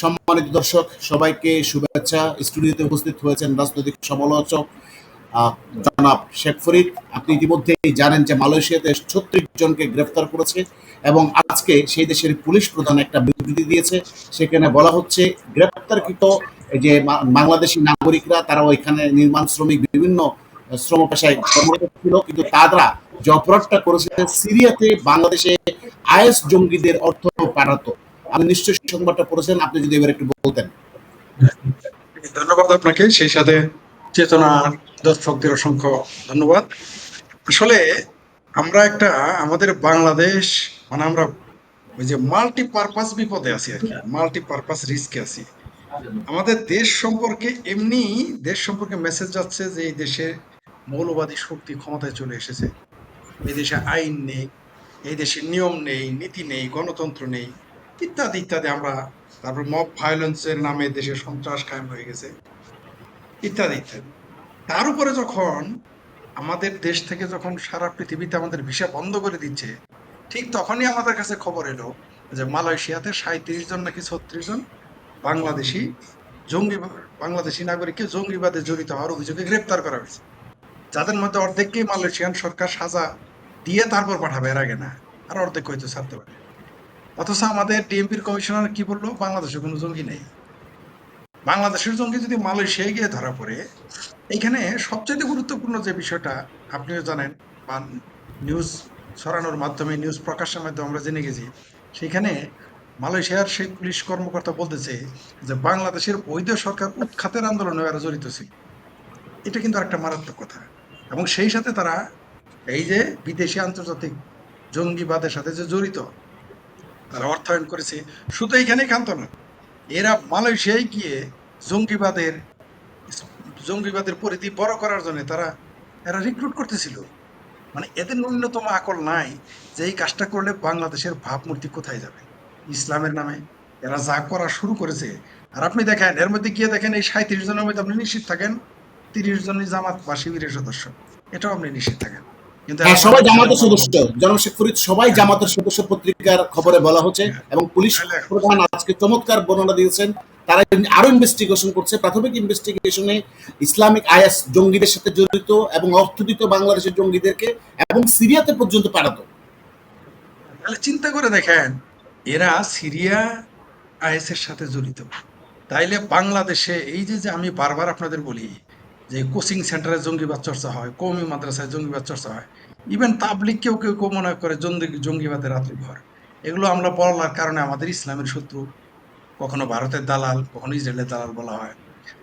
সম্মানিত দর্শক, সবাইকে শুভেচ্ছা। স্টুডিওতে উপস্থিত হয়েছেন রাজনৈতিক সমালোচক জনাব শেখ ফরিদ। আপনি ইতিমধ্যেই জানেন যে মালয়েশিয়াতে ছত্রিশ জনকে গ্রেফতার করেছে এবং আজকে সেই দেশের পুলিশ প্রধান একটা বিবৃতি দিয়েছে। সেখানে বলা হচ্ছে, গ্রেপ্তারকৃত যে বাংলাদেশি নাগরিকরা, তারা ওইখানে নির্মাণ শ্রমিক বিভিন্ন শ্রম পেশায় কর্মরত ছিল, কিন্তু তারা যে অপরাধটা করেছে, সিরিয়াতে বাংলাদেশে আইএস জঙ্গিদের অর্থ পাঠাতো। আপনি নিশ্চয়ই সংবাদটা পড়েছেন, আপনি যদি এবার একটু বলতেন। ধন্যবাদ আপনাকে, সেই সাথে চেতনার দর্শকদের অসংখ্য ধন্যবাদ। আসলে আমরা একটা, আমাদের বাংলাদেশ মানে আমরা ওই যে মাল্টি পারপাস বিপদে আছি আর কি মাল্টি পারপাস রিস্কে আছি। আমাদের দেশ সম্পর্কে এমনি, দেশ সম্পর্কে মেসেজ যাচ্ছে যে এই দেশে মৌলবাদী শক্তি ক্ষমতায় চলে এসেছে। এই দেশে আইন নেই, এই দেশে নিয়ম নেই, নীতি নেই, গণতন্ত্র নেই। ইত্যাদি ইত্যাদি আমরা, তারপর মব ভায়োলেন্সের নামে দেশে সন্ত্রাস কায়েম হয়ে গেছে। ইত্যাদি ইত্যাদি। তার উপরে যখন আমাদের দেশ থেকে যখন সারা পৃথিবীতে আমাদের ভিসা বন্ধ করে দিচ্ছে, ঠিক তখনই আমাদের কাছে খবর এলো যে মালয়েশিয়াতে সাঁত্রিশ জন নাকি ছত্রিশ জন বাংলাদেশি জঙ্গি, বাংলাদেশি নাগরিককে জঙ্গিবাদে জড়িত হওয়ার অভিযোগে গ্রেপ্তার করা হয়েছে। যাদের মধ্যে অর্ধেককেই মালয়েশিয়ান সরকার সাজা দিয়ে তারপর পাঠাবে, এর আগে না। আর অর্ধেক হয়তো ছাড়তে পারে। অথচ আমাদের টিএমপির কমিশনার কি বলল? বাংলাদেশে কোনো জঙ্গি নেই। বাংলাদেশের জঙ্গি যদি মালয়েশিয়ায় গিয়ে ধরা পড়ে, এইখানে সবচেয়ে গুরুত্বপূর্ণ যে বিষয়টা আপনিও জানেন, বা নিউজ ছড়ানোর মাধ্যমে, নিউজ প্রকাশের মাধ্যমে আমরা জেনে গেছি, সেখানে মালয়েশিয়ার সেই পুলিশ কর্মকর্তা বলতেছে যে বাংলাদেশের বৈধ সরকার উৎখাতের আন্দোলনে এরা জড়িত ছিল। এটা কিন্তু একটা মারাত্মক কথা। এবং সেই সাথে তারা এই যে বিদেশি আন্তর্জাতিক জঙ্গিবাদের সাথে যে জড়িত তারা অর্থায়ন করেছে, শুধু এইখানে ক্ষান্ত না এরা মালয়েশিয়ায় গিয়ে জঙ্গিবাদের জঙ্গিবাদের পরিধি বড় করার জন্য তারা, এরা রিক্রুট করতেছিল। মানে এদের ন্যূনতম আকল নাই যে এই কাজটা করলে বাংলাদেশের ভাবমূর্তি কোথায় যাবে। ইসলামের নামে এরা যা করা শুরু করেছে। আর আপনি দেখেন, এর মধ্যে গিয়ে দেখেন এই সাঁত্রিশ জনের মধ্যে আপনি নিশ্চিত থাকেন, তিরিশ জনই জামাত বা শিবিরের সদস্য। এটাও আপনি নিশ্চিত থাকেন। হ্যাঁ, সবাই জামাতের সদস্য। জনাব শেখ ফরিদ সবাই জামাতের সদস্য পত্রিকার খবরে বলা হচ্ছে এবং পুলিশ প্রধান আজকে চমৎকার বর্ণনা দিয়েছেন। তারা আরও ইনভেস্টিগেশন করছে। প্রাথমিক ইনভেস্টিগেশনে ইসলামিক জঙ্গিদের সাথে জড়িত এবং অর্থ দিত বাংলাদেশের জঙ্গিদেরকে এবং সিরিয়াতে পর্যন্ত পাঠাতো। তাহলে চিন্তা করে দেখেন এরা সিরিয়া আইএস এর সাথে জড়িত। তাইলে বাংলাদেশে এই যে যে আমি বারবার আপনাদের বলি যে কোচিং সেন্টারে জঙ্গিবাদ চর্চা হয় কৌমি মাদ্রাসায় জঙ্গিবাদ চর্চা হয়। ইভেন তাবলিক কেউ কেউ কেউ মনে করে জঙ্গি, জঙ্গিবাদের রাত্রি ঘর এগুলো আমরা বলার কারণে আমাদের ইসলামের শত্রু, কখনো ভারতের দালাল, কখনো ইসরায়েলের দালাল বলা হয়।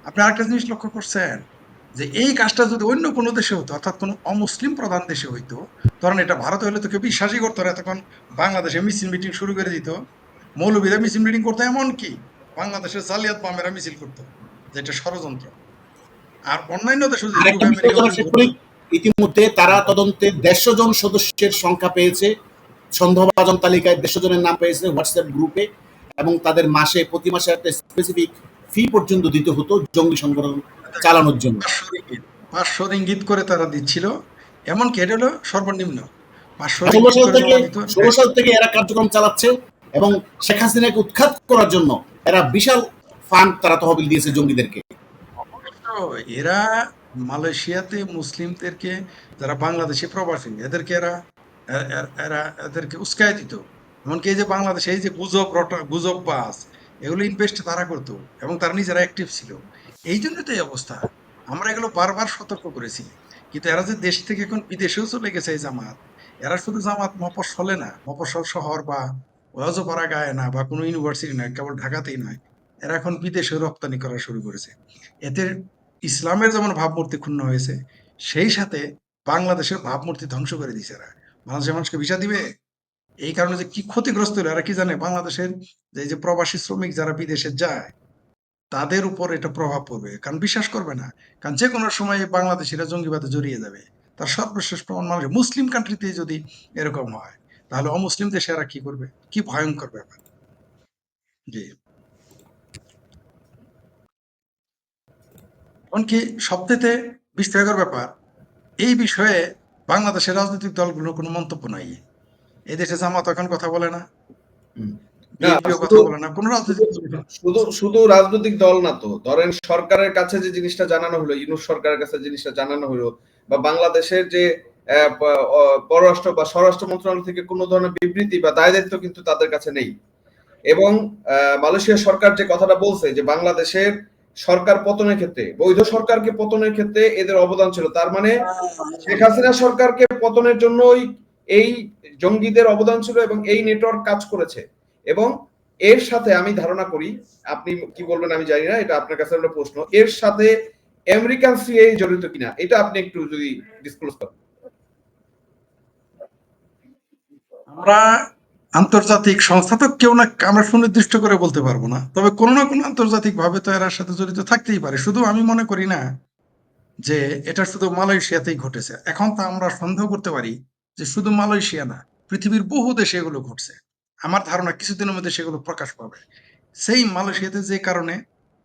আপনি আরেকটা জিনিস লক্ষ্য করছেন, যে এই কাজটা যদি অন্য কোনো দেশে হতো অর্থাৎ কোনো অমুসলিম প্রধান দেশে হইতো, ধরেন এটা ভারতে হলে তো কেউ বিশ্বাসই করতো না তখন বাংলাদেশে মিছিল মিটিং শুরু করে দিত। মৌলবীরা মিছিল মিটিং করতো এমন কি বাংলাদেশের জালিয়াত বামেরা মিছিল করতো যেটা ষড়যন্ত্র। আর অন্যান্য ইতিমধ্যে তারা তদন্তে দেড়শো জন সদস্যের সংখ্যা পেয়েছে। সন্দেহভাজন তালিকায় দেড়শো জনের নাম পেয়েছে হোয়াটসঅ্যাপ গ্রুপে এবং তাদের মাসে প্রতি মাসে একটা স্পেসিফিক ফি পর্যন্ত দিতে হতো জঙ্গি সংগঠন চালানোর জন্য। পাঁচশো রিঙ্গিত করে তারা দিচ্ছিল। এমনকি এটা হলো সর্বনিম্ন। ষোলো সাল থেকে জমা ষোলো সাল থেকে এরা কার্যক্রম চালাচ্ছে এবং শেখ হাসিনাকে উৎখাত করার জন্য এরা বিশাল ফান্ড তারা তহবিল দিয়েছে জঙ্গিদেরকে। এরা মালয়েশিয়াতে মুসলিমদেরকে যারা বাংলাদেশি প্রবাসী, এদেরকে এরা এরা এদেরকে উস্কায় দিত। এমনকি এই যে বাংলাদেশে এই যে গুজব গুজব বাস, এগুলো ইনভেস্ট তারা করতো এবং তারা নিজেরা অ্যাক্টিভ ছিল। এই জন্য তো এই অবস্থা। আমরা এগুলো বারবার সতর্ক করেছি। কিন্তু এরা যে দেশ থেকে এখন বিদেশেও চলে গেছে এই জামাত, এরা শুধু জামাত মফস্বলে না মফস্বল শহর বা অজপাড়া গায়ে না বা কোনো ইউনিভার্সিটি নয়, কেবল ঢাকাতেই নয়, এরা এখন বিদেশে রপ্তানি করা শুরু করেছে। এতে ইসলামের যেমন ভাবমূর্তি ক্ষুণ্ণ হয়েছে, সেই সাথে বাংলাদেশের ভাবমূর্তি ধ্বংস করে দিয়েছে এরা। বাংলাদেশের মানুষকে ভিসা দিবে? এই কারণে যে কি ক্ষতিগ্রস্ত হলো এরা কি জানে? বাংলাদেশের যে যে প্রবাসী শ্রমিক যারা বিদেশে যায়, তাদের উপর এটা প্রভাব পড়বে। কারণ বিশ্বাস করবে না। কারণ যে কোনো সময় বাংলাদেশিরা জঙ্গিবাদে জড়িয়ে যাবে। তার সর্বশেষ প্রমাণ মানুষ মুসলিম কান্ট্রিতে যদি এরকম হয়, তাহলে অমুসলিম দেশে এরা কি করবে? কি ভয়ঙ্কর ব্যাপার। জি। এমনকি সবথেকে বিস্ময়কর ব্যাপার এই বিষয়ে বাংলাদেশের রাজনৈতিক দলগুলোর কোনো মন্তব্য নাই। এই দেশে জামাত এখন কথা বলে না। শুধু- বলে না কোনো রাজনৈতিক দল না। শুধু শুধু রাজনৈতিক দল না তো। ধরেন সরকারের কাছে যে জিনিসটা জানানো হলো ইউনুস সরকারের কাছে জিনিসটা জানানো হলো বা বাংলাদেশের যে আহ, পররাষ্ট্র বা স্বরাষ্ট্র মন্ত্রণালয় থেকে কোনো ধরনের বিবৃতি বা দায় দায়িত্ব কিন্তু তাদের কাছে নেই। এবং আহ, মালয়েশিয়া সরকার যে কথাটা বলছে যে বাংলাদেশের সরকার পতনের ক্ষেত্রে, বৈধ সরকারকে পতনের ক্ষেত্রে এদের অবদান ছিল। তার মানে শেখ হাসিনা সরকারকে পতনের জন্যই এই জঙ্গিদের অবদান ছিল এবং এই নেটওয়ার্ক কাজ করেছে। এবং এর সাথে আমি ধারণা করি, আপনি কি বলবেন আমি জানি না, এটা আপনার কাছে একটা প্রশ্ন। এর সাথে আমেরিকান সিআই জড়িত কিনা, এটা আপনি একটু যদি ডিসক্লোজ করেন। আমরা আন্তর্জাতিক সংস্থা তো কেউ না, আমরা সুনির্দিষ্ট করে বলতে পারব না। তবে কোনো না কোনো আন্তর্জাতিক ভাবে তো এর সাথে জড়িত থাকতেই পারে। শুধু আমি মনে করি না যে এটা শুধু মালয়েশিয়াতেই ঘটেছে। এখন তো আমরা সন্দেহ করতে পারি যে শুধু মালয়েশিয়া না, পৃথিবীর বহু দেশে এগুলো ঘটছে। আমার ধারণা কিছুদিনের মধ্যে সেগুলো প্রকাশ পাবে। সেই মালয়েশিয়াতে যে কারণে,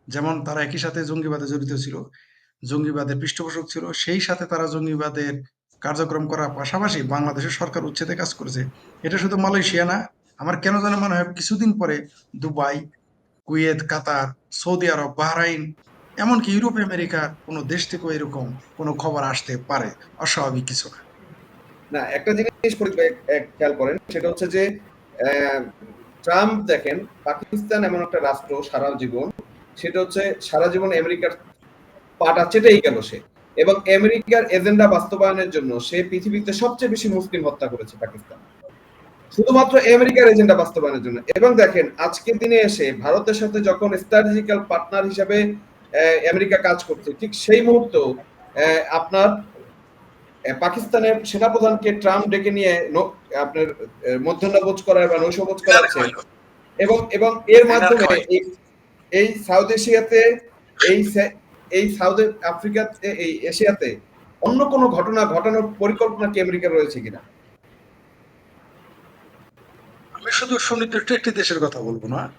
যেমন তারা একই সাথে জঙ্গিবাদে জড়িত ছিল, জঙ্গিবাদের পৃষ্ঠপোষক ছিল, সেই সাথে তারা জঙ্গিবাদের কার্যক্রম করার পাশাপাশি বাংলাদেশের সরকার উচ্ছেদে কাজ করেছে। এটা শুধু মালয়েশিয়া না, আমার কেন যেন মনে হয় কিছুদিন পরে Dubai, Kuwait, Qatar, Saudi Arab, Bahrain, এমনকি ইউরোপ আমেরিকার কোনো দেশ থেকেও এরকম কোনো খবর আসতে পারে, অস্বাভাবিক কিছু না। না, একটা জিনিস খেয়াল করেন, সেটা হচ্ছে যে ট্রাম্প দেখেন, পাকিস্তান এমন একটা রাষ্ট্র সারা জীবন, সেটা হচ্ছে সারা জীবন আমেরিকার পাটা চেটেই গেল সে। এবং আমেরিকার এজেন্ডা বাস্তবায়নের জন্য সে পৃথিবীতে সবচেয়ে বেশি মুসলিম হত্যা করেছে পাকিস্তান। শুধুমাত্র আমেরিকার এজেন্ডা বাস্তবায়নের জন্য। এবং দেখেন আজকের দিনে এসে ভারতের সাথে যখন স্ট্র্যাটেজিক্যাল পার্টনার হিসেবে আমেরিকা কাজ করছে, ঠিক সেই মুহূর্ত আপনার পাকিস্তানের সেনাপ্রধানকে ট্রাম্প ডেকে নিয়ে আপনার মধ্যাহ্নভোজ করায় বা নৈশভোজ করাচ্ছে। এবং এবং এর মাধ্যমে এই- সাউথ এশিয়াতে এই এই সাউথ আফ্রিকাতে, এই এশিয়াতে অন্য কোনো ঘটনা ঘটানোর পরিকল্পনা কি আমেরিকার রয়েছে কিনা? আমি শুধু সুনির্দিষ্ট একটি দেশের কথা বলব না।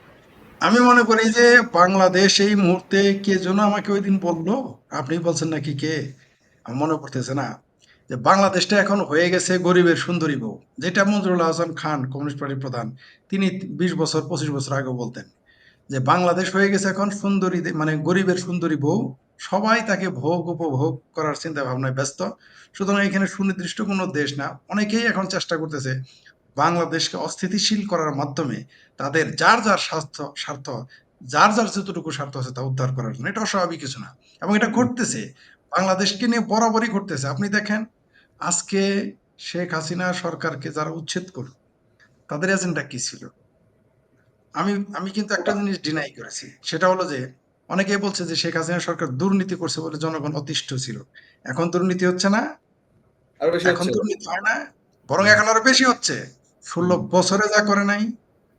আমি মনে করি যে বাংলাদেশ এই মুহূর্তে কে যেন আমাকে ওই দিন বলল। আপনি বলছেন নাকি কে? আমার মনে পড়তেছে না। যে বাংলাদেশটা এখন হয়ে গেছে গরিবের সুন্দরী বউ। যেটা মঞ্জুরুল হাসান খান, কমিউনিস্ট পার্টির প্রধান, তিনি বিশ বছর, পঁচিশ বছর আগে বলতেন। যে বাংলাদেশ হয়ে গেছে এখন সুন্দরী মানে গরিবের সুন্দরী বউ। সবাই তাকে ভোগ উপভোগ করার চিন্তা ভাবনায় ব্যস্ত। সুতরাং এখানে সুনির্দিষ্ট কোনো দেশ না। অনেকেই এখন চেষ্টা করতেছে বাংলাদেশকে অস্থিতিশীল করার মাধ্যমে তাদের যার যার স্বার্থ স্বার্থ, যার যার যতটুকু স্বার্থ আছে তা উদ্ধার করার জন্য। এটা অস্বাভাবিক কিছু না। এবং এটা ঘটতেছে। বাংলাদেশকে নিয়ে বরাবরই ঘটতেছে। আপনি দেখেন, আজকে শেখ হাসিনা সরকারকে যারা উচ্ছেদ করল, তাদের এজেন্ডা কি ছিল? আমি আমি কিন্তু একটা জিনিস ডিনাই করেছি। সেটা হলো যে অনেকেই বলছে যে শেখ হাসিনা সরকার দুর্নীতি করছে বলে জনগণ অতিষ্ঠ ছিল। এখন দুর্নীতি হচ্ছে না। এখন দুর্নীতি হয় না। বরং এখন আরও বেশি হচ্ছে। ষোলো বছরে যা করে নাই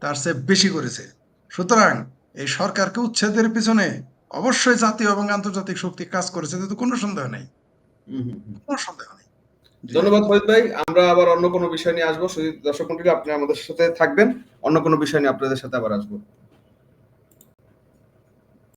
তার চেয়ে বেশি করেছে। সুতরাং এই সরকারকে উচ্ছেদের পিছনে অবশ্যই জাতীয় এবং আন্তর্জাতিক শক্তি কাজ করেছে এতে তো কোনো সন্দেহ নেই। কোনো সন্দেহ। ধন্যবাদ ফরিদ ভাই। আমরা আবার অন্য কোনো বিষয় নিয়ে আসব। দর্শক মন্ডলী, আপনি আমাদের সাথে থাকবেন। অন্য কোনো বিষয় নিয়ে আপনাদের সাথে আবার আসব।